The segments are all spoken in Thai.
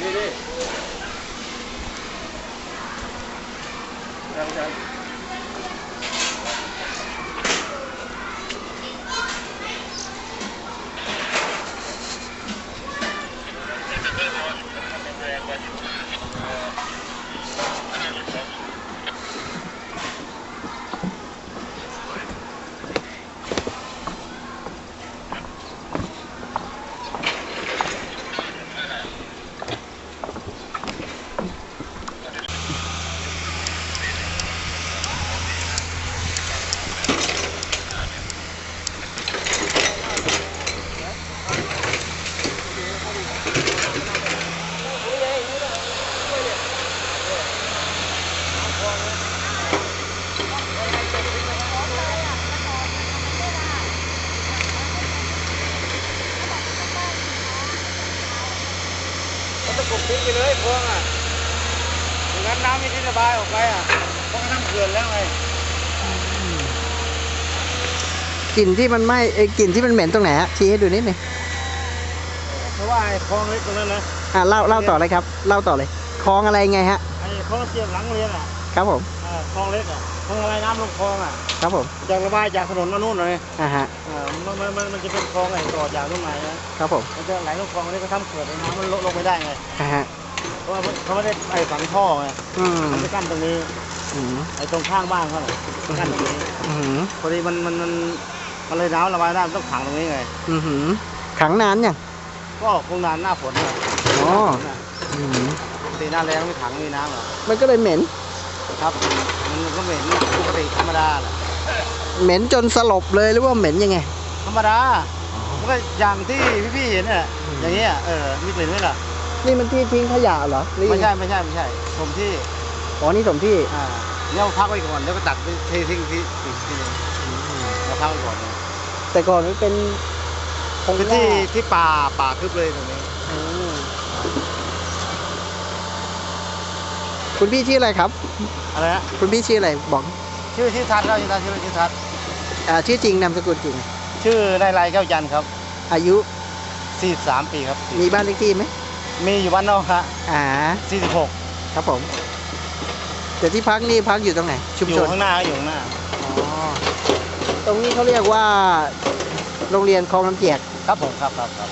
Yeah, yeah. งไปเลยพวงอะอย่างนั้นน้ำไม่ที่ระบายออกไปอะเพราะกระทั่งเขื่อนแล้วไงกลิ่นที่มันไหม้เอ้ยกลิ่นที่มันเหม็นตรงไหนฮะชี้ให้ดูนิดหนึงเพราะว่าไอ้คลองเล็กตรงนั้นนะอ่าเล่าเล่าต่อเลยครับ เล่าต่อเลยคลองอะไรไงฮะไอ้คลองเสียบหลังเรียนอะครับผมอ่าคลองเล็กอะคลองอะไรน้ำลงคลองอะครับผมจากระบายจากถนนมานู่นเลยอ่าฮะอ่ามันมันมันมันจะเป็นคลองไอ้ต่อจากตรงไหนนะครับผมมันจะไหลลงคลองนี้ก็ทำเขื่อนไอ้น้ำมันลงลงไปได้ไงอ่าฮะ เพราะว่าเขาไม่ได้ไอ้ฝังท่อไงอืมมันจะกั้นตรงนี้ อืมไอ้ตรงข้างบ้านเขาน่ะกั้นตรงนี้อืมพอดีมันมันมันมันเลยน้ำระบายได้มันต้องขังตรงนี้ไง อืมขังนานยังก็คงนานหน้าฝนน่ะอ๋อน่ะอืมตีหน้าแรงไม่ขังไม่มีน้ำหรอกมันก็เลยเหม็น ครับมันก็เหม็นปกติธรรมดาแหละเหม็นจนสลบเลยหรือว่าเหม็นยังไง ธรรมดามันก็อย่างที่พี่ๆเห็นน่ะอืมอย่างเงี้ยเออมีกลิ่นไหมล่ะ นี่มันที่ทิ้งขยะเหรอหรือไม่ใช่ไม่ใช่ไม่ใช่ผมที่อ๋อนี่สมที่อ่าเนี่ยเอาพักไว้ก่อนแล้วก็ตักไปเททิ้งที่อีกทีหนึงเราพักไว้ก่อนเนี่ยแต่ก่อนมันเป็นคงคือหญ้าที่ที่ป่าป่าคึบเลยตรงนี้อืมคุณพี่ชื่ออะไรครับ อะไรนะคุณพี่ชื่ออะไรบอกชื่อชื่อทัศน์ครับชื่อทัศน์ชื่อชื่อทัศน์อ่าชื่อจริงนามสกุลจริง ชื่อนายไรแก้วจันทร์ครับ อายุ 43 ปีครับมีบ้านเลขที่ไหม มีอยู่บ้านนอกครับอ่า46ครับผม แต่ที่พักนี่พักอยู่ตรงไหน ชุมอชยู่นข้างหน้าอยู่ข้างหน้า อ๋อตรงนี้เขาเรียกว่า โรงเรียนคลองลำเจียก ครับผมครับครับครับ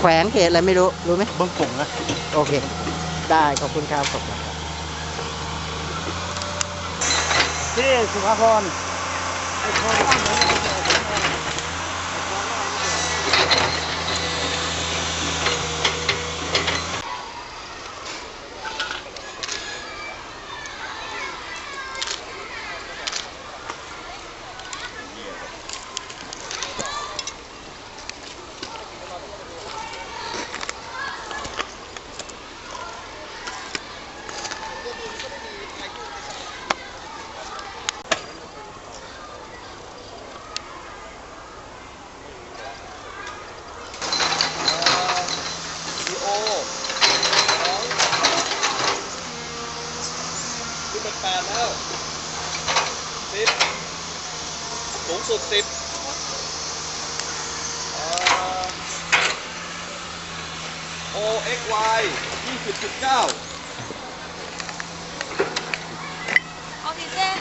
แขวงเขตอะไรไม่รู้รู้ไหม เบื้องปุ่งนะ โอเค ได้ขอบคุณครับขอบคุณครับที่สุภาพรไอ้คน เป็นแปดแล้วสิบสูงสุดสิบโอเอ็กวายยี่สิบจุดเก้าออกซิเจน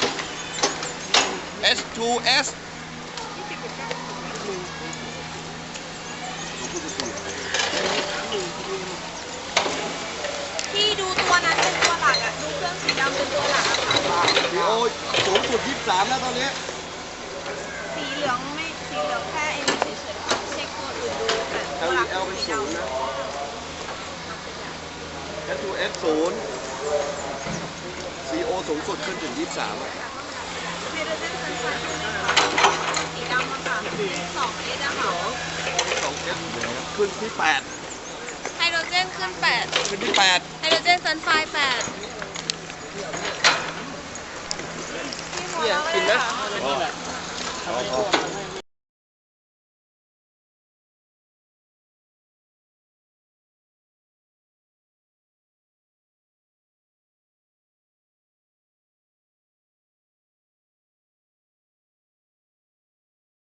H2S ที่ดูตัวนั้นเป็น สีดำเป็นตัวหลักอะค่ะดีโอสูงสุดยี่สิบสามแล้วตอนนี้ สีเหลืองไม่สีเหลืองแค่ไอ้นี่เฉยๆค่ะเช็คตัวอื่นดูแต่ตัวหลัก LDL เป็นศูนย์นะ H2S ศูนย์ CO สูงสุดขึ้นถึงยี่สิบสามไฮโดรเจนซัลไฟด์สีดำอะค่ะสองเอสอะค่ะสอง S ขึ้นที่แปดไฮโดรเจนขึ้นแปดขึ้นที่แปดไฮโดรเจนซัลไฟด์แปด ที่หัวเราะเลยค่ะอ๋อ